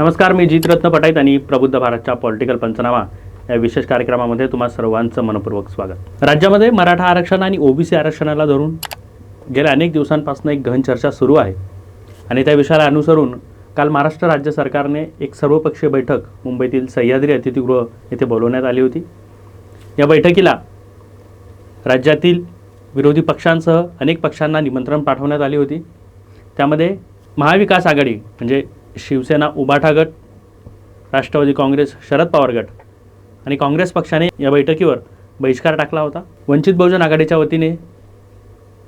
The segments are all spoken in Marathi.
नमस्कार मी जितरत्न पटाईत आणि प्रबुद्ध भारतच्या पॉलिटिकल पंचनामा. या विशेष कार्यक्रमामध्ये तुम्हा सर्वांचं मनपूर्वक स्वागत. राज्यामध्ये मराठा आरक्षण आणि ओबीसी आरक्षणाला धरून गेल्या अनेक दिवसांपासून एक गहन चर्चा सुरू आहे. आणि त्या विषयाला अनुसरून काल महाराष्ट्र राज्य सरकारने एक सर्वपक्षीय बैठक मुंबईतील सह्याद्री अतिथीगृह येथे बोलवण्यात आली होती. या बैठकीला राज्यातील विरोधी पक्षांसह अनेक पक्षांना निमंत्रण पाठवण्यात आली होती. त्यामध्ये महाविकास आघाडी म्हणजे शिवसेना उबाठा गट राष्ट्रवादी काँग्रेस शरद पवार गट. आणि काँग्रेस पक्षाने या बैठकीवर बहिष्कार टाकला होता. वंचित बहुजन आघाडीच्या वतीने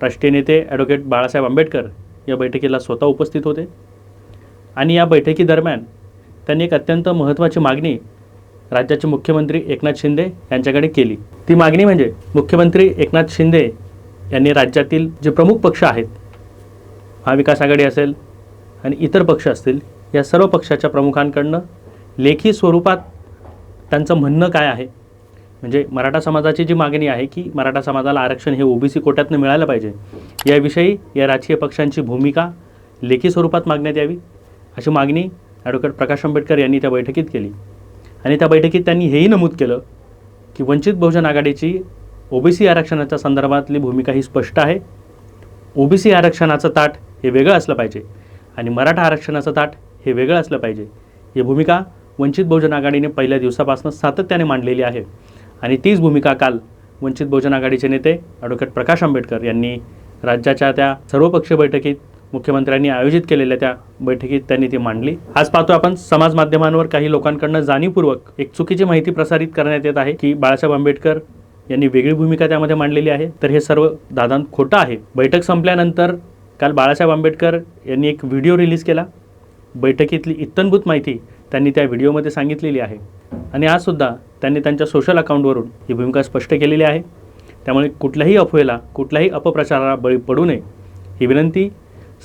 राष्ट्रीय नेते ॲडव्होकेट बाळासाहेब आंबेडकर या बैठकीला स्वतः उपस्थित होते. आणि या बैठकीदरम्यान त्यांनी एक अत्यंत महत्त्वाची मागणी राज्याचे मुख्यमंत्री एकनाथ शिंदे यांच्याकडे केली. ती मागणी म्हणजे मुख्यमंत्री एकनाथ शिंदे यांनी राज्यातील जे प्रमुख पक्ष आहेत महाविकास आघाडी असेल आणि इतर पक्ष असतील या सर्व पक्षाच्या प्रमुखांकडनं लेखी स्वरूपात त्यांचं म्हणणं काय आहे? म्हणजे मराठा समाजाची जी मागणी आहे की मराठा समाजाला आरक्षण हे ओबीसी कोट्यातनं मिळालं पाहिजे याविषयी या राजकीय पक्षांची भूमिका लेखी स्वरूपात मागण्यात यावी अशी मागणी ॲडव्होकेट प्रकाश आंबेडकर यांनी त्या बैठकीत केली. आणि त्या बैठकीत त्यांनी हेही नमूद केलं की वंचित बहुजन आघाडीची ओबीसी आरक्षणाच्या संदर्भातली भूमिका ही स्पष्ट आहे. ओबीसी आरक्षणाचं ताट हे वेगळं असलं पाहिजे आणि मराठा आरक्षणाचं ताट हे वेगळं असलं पाहिजे. ही भूमिका वंचित बहुजन आघाडीने पहिल्या दिवसापासून सातत्याने मांडलेली आहे. आणि तीच भूमिका काल वंचित बहुजन आघाडीचे नेते ॲडव्होकेट प्रकाश आंबेडकर यांनी राज्याच्या त्या सर्वपक्षीय बैठकीत मुख्यमंत्र्यांनी आयोजित केलेल्या त्या बैठकीत त्यांनी ती मांडली. आज पाहतो आपण समाज माध्यमांवर काही लोकांकडनं जाणीवपूर्वक एक चुकीची माहिती प्रसारित करण्यात येत आहे की बाळासाहेब आंबेडकर यांनी वेगळी भूमिका त्यामध्ये मांडलेली आहे. तर हे सर्व दादान खोटं आहे. बैठक संपल्यानंतर काल बाळासाहेब आंबेडकर यांनी एक व्हिडिओ रिलीज केला. बैठकीतली इत्तनभूत माहिती त्यांनी त्या व्हिडिओमध्ये सांगितलेली आहे. आणि आजसुद्धा त्यांनी त्यांच्या सोशल अकाउंटवरून ही भूमिका स्पष्ट केलेली आहे. त्यामुळे कुठल्याही अफवेला कुठल्याही अपप्रचाराला बळी पडू नये ही विनंती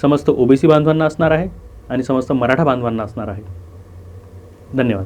समस्त ओबीसी बांधवांना असणार आहे आणि समस्त मराठा बांधवांना असणार आहे. धन्यवाद.